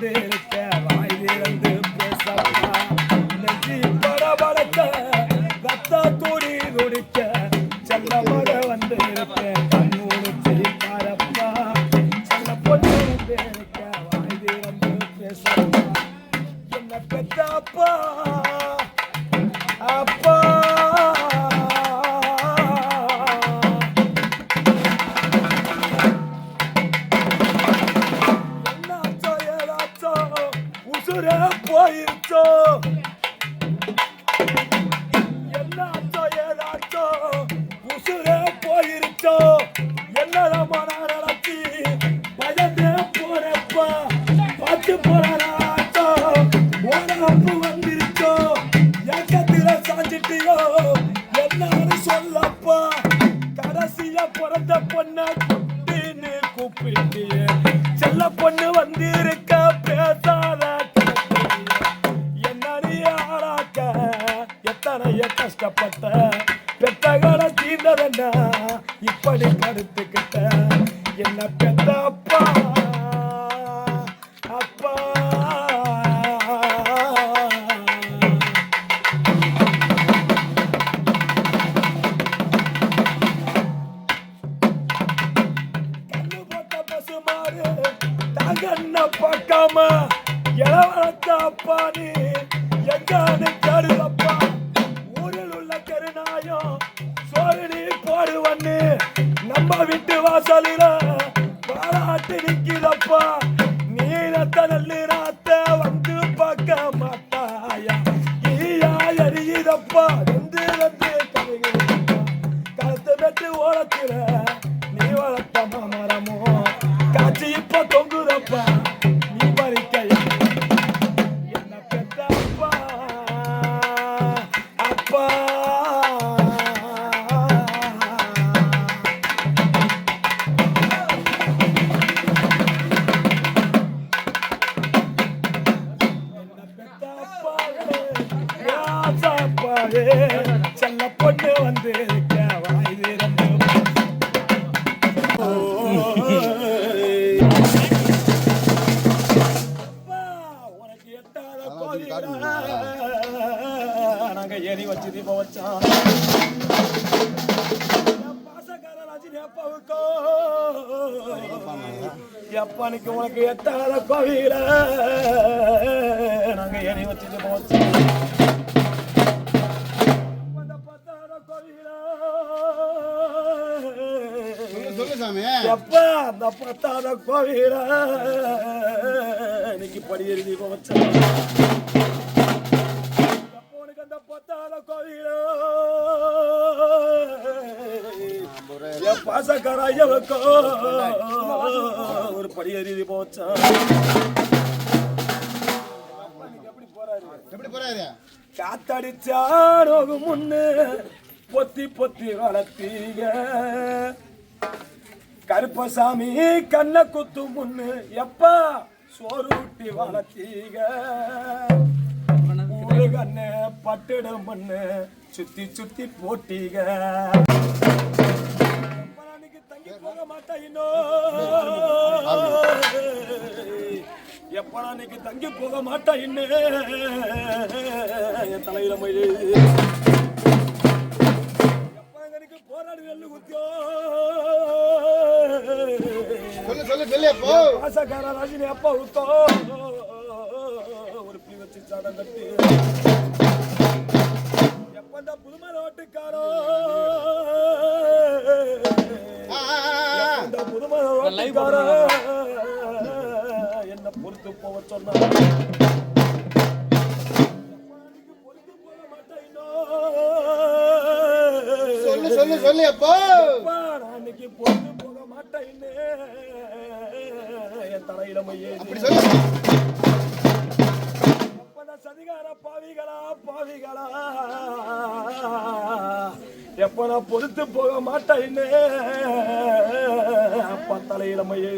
திறந்திருக்க வாய் திறந்து பேசப்பா. நெஞ்சி படபடக்க ரத்த கூடி குடிக்க செல்லப்பட வந்திருக்க கண்ணூரிச்சி பாரப்பா. செல்ல அப்பா? அப்பா. சுற்றுற போயிருச்சோ? என்னாச்சோ ஏதாச்சோ? உசுர போயிருச்சோ? என்னதான் நடத்தி பயந்து போறப்பா பார்த்து போறாச்சோ உடம்பு வந்திருச்சோ? ஏக்கத்தில சாஞ்சிட்டியோ? என்னன்னு சொல்லப்பா கடைசியில பொண்ணு வந்திருக்க. எத்தனைய கஷ்டப்பட்ட பெத்தகளை தீர்ந்ததென்ன? இப்படி கருத்துக்கிட்ட என்ன பெத்த அப்பா? அப்பா. கண்ணு போட்ட பசுமாறு தகண்ண பார்க்காம இளவரத்த அப்பா நீ எங்கானு பாராட்டு நிக்கிறப்பா நீரத்த நல்லு ராத்த வந்து பார்க்க மாட்டாயா? ஈயா எரியுதப்பா வந்து ரெண்டு கதைகள் கழுத்து வெட்டு ஓலத்தில நீ வளர்த்த மாமரமோ? காட்சி இப்ப தொங்குற வந்து செல்ல பொண்ணு வந்து உனக்கு நாங்க ஏறி வச்சு தீபம் வச்சோம் எப்பனுக்கு உனக்கு எத்தாத கோவில நாங்க ஏறி வச்சுட்டு தீபம் அந்த பத்தாத கோவில இன்னைக்கு தீபம் வச்சோம் எப்போ உனக்கு அந்த பத்தாத கோவில. என் பாசக்கார ஐயவுக்கோ ஒரு படியேறி தீபம் வச்சோம் எப்படி போறாரு? எப்படி போறாரு காத்தடிச்சாரோகு முன்னு பொத்தி பொத்தி வளர்த்தீங்க. கருப்பசாமி கண்ண குத்து முன்னு. எப்பா? சோறுட்டி வளர்த்தீங்க. கண்ணு பட்டுடும் மண்ணு சுத்தி சுத்தி போட்டீங்க. தங்கி போக மாட்டேன் எப்பா அன்னைக்கு தங்கி போக மாட்டா இன்னும் என் தலையில மயிலு. எப்பா எனக்கு போராடி நெல்லு சொல்லு சொல்லு சொல்லு அப்போ. பாசக்கார ரஜினி அப்பா உத்தோ. ஒரு புளி வச்சு சாதம் கட்டி. எப்ப இந்த புதுமை ரோட்டுக்காரோ. இந்த புதுமை ரோட்டுக்காரோ என்ன பொறுத்து போக சொன்னா? சொல்லு சொல்லு சொல்லு அப்போ. அன்னைக்கு பொறுத்து போக மாட்டேன்னு என் தலையில மையே சதிகார பாவிகளா பாவிகளா. எப்ப நான் பொறுத்து போக மாட்டேன்னு அப்பா தலையில மையே